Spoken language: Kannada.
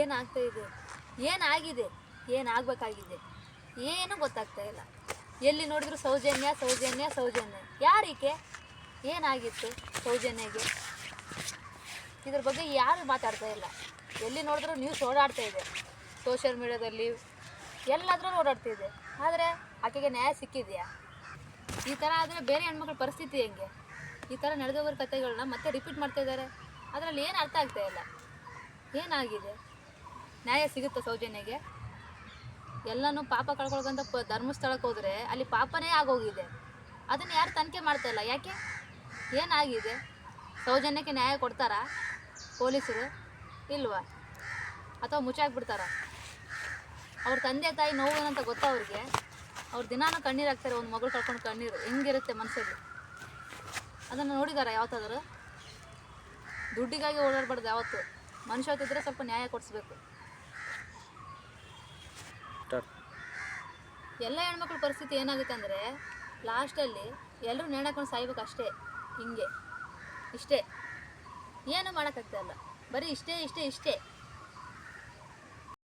ಏನಾಗ್ತಾ ಇದೆ ಏನಾಗಿದೆ? ಏನಾಗಬೇಕಾಗಿದೆ? ಏನೂ ಗೊತ್ತಾಗ್ತಾ ಇಲ್ಲ ಎಲ್ಲಿ ನೋಡಿದ್ರು ಸೌಜನ್ಯ ಸೌಜನ್ಯ ಸೌಜನ್ಯ. ಯಾರಿಕೆ? ಏನಾಗಿತ್ತು ಸೌಜನ್ಯಗೆ? ಇದ್ರ ಬಗ್ಗೆ ಯಾರು ಮಾತಾಡ್ತಾ ಇಲ್ಲ ಎಲ್ಲಿ ನೋಡಿದ್ರು ನ್ಯೂಸ್ ಓಡಾಡ್ತಾ ಇದೆ ಸೋಷಿಯಲ್ ಮೀಡ್ಯಾದಲ್ಲಿ ಎಲ್ಲಾದ್ರೂ ಓಡಾಡ್ತಿದೆ. ಆದರೆ ಆಕೆಗೆ ನ್ಯಾಯ ಸಿಕ್ಕಿದೆಯಾ? ಈ ಥರ ಆದರೆ ಬೇರೆ ಹೆಣ್ಮಕ್ಳ ಪರಿಸ್ಥಿತಿ ಹೆಂಗೆ? ಈ ಥರ ನಡೆದವ್ರ ಕಥೆಗಳನ್ನ ಮತ್ತೆ ರಿಪೀಟ್ ಮಾಡ್ತಾ ಇದ್ದಾರೆ ಅದರಲ್ಲಿ ಏನು ಅರ್ಥ ಆಗ್ತಾ ಇಲ್ಲ ಏನಾಗಿದೆ? ನ್ಯಾಯ ಸಿಗುತ್ತೆ ಸೌಜನ್ಯಗೆ? ಎಲ್ಲನೂ ಪಾಪ ಕಳ್ಕೊಳ್ಕಂತ ಪ ಧರ್ಮಸ್ಥಳಕ್ಕೆ ಹೋದರೆ ಅಲ್ಲಿ ಪಾಪನೇ ಆಗೋಗಿದೆ. ಅದನ್ನು ಯಾರು ತನಿಖೆ ಮಾಡ್ತಾ ಇಲ್ಲ? ಯಾಕೆ? ಏನಾಗಿದೆ? ಸೌಜನ್ಯಕ್ಕೆ ನ್ಯಾಯ ಕೊಡ್ತಾರಾ? ಪೊಲೀಸರು? ಇಲ್ವಾ? ಅಥವಾ ಮುಚ್ಚಾಕ್ಬಿಡ್ತಾರ? ಅವ್ರ ತಂದೆ ತಾಯಿ ನೋವು ಗೊತ್ತಾ ಅವ್ರಿಗೆ? ಅವ್ರು ದಿನಾನು ಕಣ್ಣೀರು ಹಾಕ್ತಾರೆ, ಒಂದು ಮಗಳು ಕಳ್ಕೊಂಡು ಕಣ್ಣೀರು. ಹೆಂಗಿರುತ್ತೆ ಮನಸ್ಸಲ್ಲಿ ಅದನ್ನು ನೋಡಿದಾರ ಯಾವತ್ತಾದರೂ? ದುಡ್ಡಿಗಾಗಿ ಓಡಾಡಬಾರ್ದು ಯಾವತ್ತು. ಮನುಷ್ಯ ಮನುಷ್ಯತ್ತಿದ್ರೆ ಸ್ವಲ್ಪ ನ್ಯಾಯ ಕೊಡಿಸ್ಬೇಕು. ಎಲ್ಲ ಹೆಣ್ಮಕ್ಳ ಪರಿಸ್ಥಿತಿ ಏನಾಗುತ್ತೆ ಅಂದರೆ ಲಾಸ್ಟಲ್ಲಿ ಎಲ್ಲರೂ ನೇಣಾಕೊಂಡು ಸಾಯ್ಬೇಕು ಅಷ್ಟೇ, ಹಿಂಗೆ, ಇಷ್ಟೇ. ಏನು ಮಾಡೋಕ್ಕಾಗ್ತಾ ಇಲ್ಲ. ಬರೀ ಇಷ್ಟೇ ಇಷ್ಟೇ ಇಷ್ಟೇ.